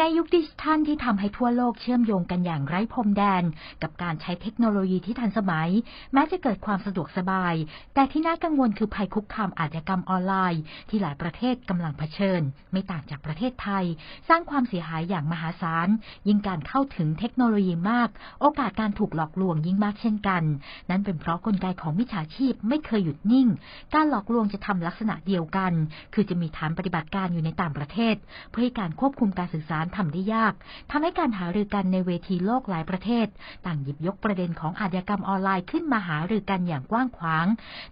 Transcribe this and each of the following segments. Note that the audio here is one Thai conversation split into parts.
ในยุคดิจิทัลที่ทำให้ทั่วโลกเชื่อมโยงกันอย่างไร้พรมแดน กับการใช้เทคโนโลยีที่ทันสมัย แม้จะเกิดความสะดวกสบาย แต่ที่น่ากังวลคือภัยคุกคามอาชญากรรมออนไลน์ ที่หลายประเทศกำลังเผชิญ ไม่ต่างจากประเทศไทย สร้างความเสียหายอย่างมหาศาล ยิ่งการเข้าถึงเทคโนโลยีมาก โอกาสการถูกหลอกลวงยิ่งมากเช่นกัน นั่นเป็นเพราะกลไกของมิจฉาชีพไม่เคยหยุดนิ่ง การหลอกลวงจะทำลักษณะเดียวกัน คือจะมีฐานปฏิบัติการอยู่ในต่างประเทศ เพื่อให้การควบคุมการสื่อสารทำได้ยากทำให้การหารือกันในเวทีโลกหลายประเทศ ต่างหยิบยกประเด็นของอาชญากรรมออนไลน์ขึ้นมาหารือกันอย่างกว้างขวาง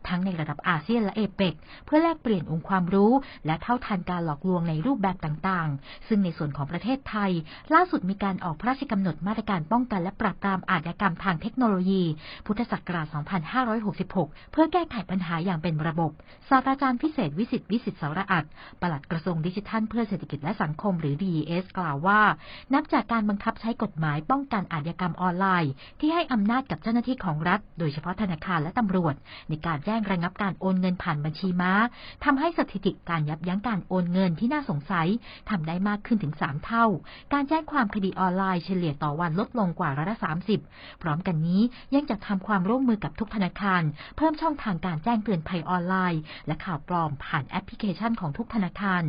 ทั้งในระดับอาเซียนและเอเปกเพื่อแลกเปลี่ยนองค์ความรู้ และเท่าทันการหลอกลวงในรูปแบบต่างๆ ซึ่งในส่วนของประเทศไทย ล่าสุดมีการออกพระราชกำหนดมาตรการป้องกันและปราบปรามอาชญากรรมทางเทคโนโลยี พุทธศักราช 2566 เพื่อแก้ไขปัญหาอย่างเป็นระบบ ศาสตราจารย์พิเศษวิสิตวิสิตสารอัตปลัดกระทรวงดิจิทัลเพื่อเศรษฐกิจและสังคมหรือ DES กล่าวว่า นับจากการบังคับใช้กฎหมายป้องกันอาชญากรรมออนไลน์ ที่ให้อำนาจกับเจ้าหน้าที่ของรัฐ โดยเฉพาะธนาคารและตำรวจ ในการแจ้งระงับการโอนเงินผ่านบัญชีม้าทำให้สถิติการยับยั้งการโอนเงินที่น่าสงสัยทำได้มากขึ้นถึง 3 เท่า การแจ้งความคดีออนไลน์เฉลี่ยต่อวันลดลงกว่าร้อยละ30 พร้อมกันนี้ยังจะทำความร่วมมือกับทุกธนาคาร เพิ่มช่องทางการแจ้งเตือนภัยออนไลน์ และข่าวปลอมผ่านแอปพลิเคชันของทุกธนาคาร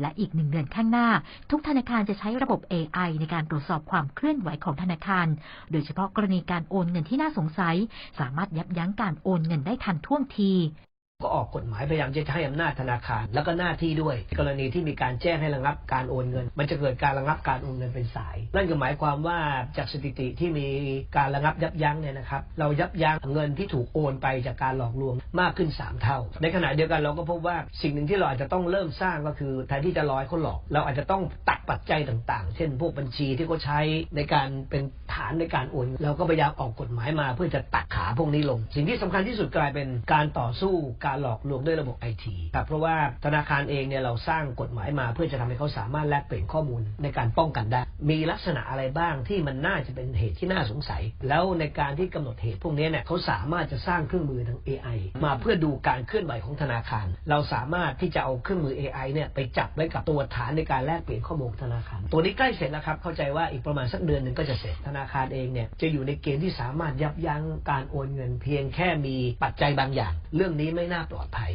และอีกหนึ่งเดือนข้างหน้า ทุกธนาคารจะใช้ระบบ AI ในการตรวจสอบความเคลื่อนไหวของธนาคาร โดยเฉพาะกรณีการโอนเงินที่น่าสงสัย สามารถยับยั้งการโอนเงินได้ทันท่วงที ก็ออกกฎหมายพยายามจะให้อำนาจธนาคาร แล้วก็หน้าที่ด้วย กรณีที่มีการแจ้งให้ระงับการโอนเงิน มันจะเกิดการระงับการโอนเงินเป็นสาย นั่นก็หมายความว่าจากสถิติที่มีการระงับยับยั้งเนี่ยนะครับ เรายับยั้งเงินที่ถูกโอนไปจากการหลอกลวงมากขึ้น 3 เท่า ในขณะเดียวกันเราก็พบว่าสิ่งหนึ่งที่เราอาจจะต้องเริ่มสร้างก็คือแทนที่จะรอให้เขาหลอก เราอาจจะต้องตัดปัจจัยต่าง ๆ เช่น พวกบัญชีที่เขาใช้ในการเป็น ฐานในการโอนเราก็พยายามออกกฎหมายมาเพื่อจะตัดขาพวกนี้ลง สิ่งที่สำคัญที่สุดกลายเป็นการต่อสู้การหลอกลวงด้วยระบบไอทีครับเพราะว่าธนาคารเองเนี่ยเราสร้างกฎหมายมา เพื่อจะทำให้เขาสามารถแลกเปลี่ยนข้อมูลในการป้องกันได้ มีลักษณะอะไรบ้างที่มันน่าจะเป็นเหตุที่น่าสงสัย แล้วในการที่กำหนดเหตุพวกนี้เนี่ยเขาสามารถจะสร้างเครื่องมือทาง AI มาเพื่อดูการเคลื่อนไหวของธนาคาร เราสามารถที่จะเอาเครื่องมือ AI เนี่ยไปจับไว้กับตัวฐานในการแลกเปลี่ยนข้อมูลธนาคาร ตัวนี้ใกล้เสร็จแล้วครับเข้าใจว่าอีกประมาณสักเดือนหนึ่งก็จะเสร็จธนาาคารเองเนี่ยจะอยู่ในเกณฑ์ที่สามารถยับยั้งการโอนเงินเพียงแค่มีปัจจัยบางอย่าง เรื่องนี้ไม่น่าปลอดภัย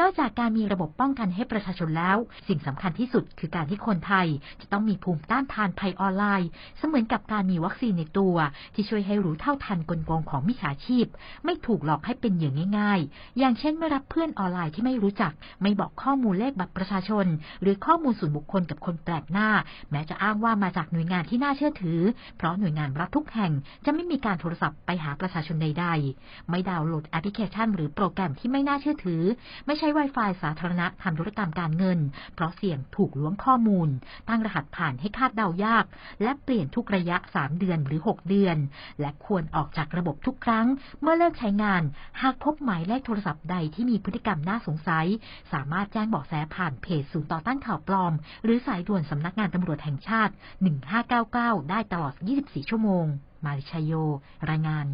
นอกจากการมีระบบป้องกันให้ประชาชนแล้ว สิ่งสำคัญที่สุดคือการที่คนไทย จะต้องมีภูมิต้านทานภัยออนไลน์ เสมือนกับการมีวัคซีนในตัว ที่ช่วยให้รู้เท่าทันกลโกงของมิจฉาชีพ ไม่ถูกหลอกให้เป็นเหยื่อง่าย ๆ อย่างเช่นไม่รับเพื่อนออนไลน์ที่ไม่รู้จัก ไม่บอกข้อมูลเลขบัตรประชาชน หรือข้อมูลส่วนบุคคลกับคนแปลกหน้า แม้จะอ้างว่ามาจากหน่วยงานที่น่าเชื่อถือ เพราะหน่วยงานรัฐทุกแห่ง จะไม่มีการโทรศัพท์ไปหาประชาชนใด ๆ ไม่ดาวน์โหลดแอปพลิเคชัน หรือโปรแกรมที่ไม่น่าเชื่อถือไม่ใช้ Wi-Fi สาธารณะทำธุรกรรมการเงิน เพราะเสี่ยงถูกล้วงข้อมูล ตั้งรหัสผ่านให้คาดเดายาก และเปลี่ยนทุกระยะ 3 เดือนหรือ 6 เดือน และควรออกจากระบบทุกครั้ง เมื่อเลิกใช้งาน หากพบหมายเลขโทรศัพท์ใดที่มีพฤติกรรมน่าสงสัย สามารถแจ้งเบาะแสผ่านเพจศูนย์ต่อต้านข่าวปลอม หรือสายด่วนสำนักงานตำรวจแห่งชาติ 1599 ได้ตลอด 24 ชั่วโมง มาริชยโย รายงาน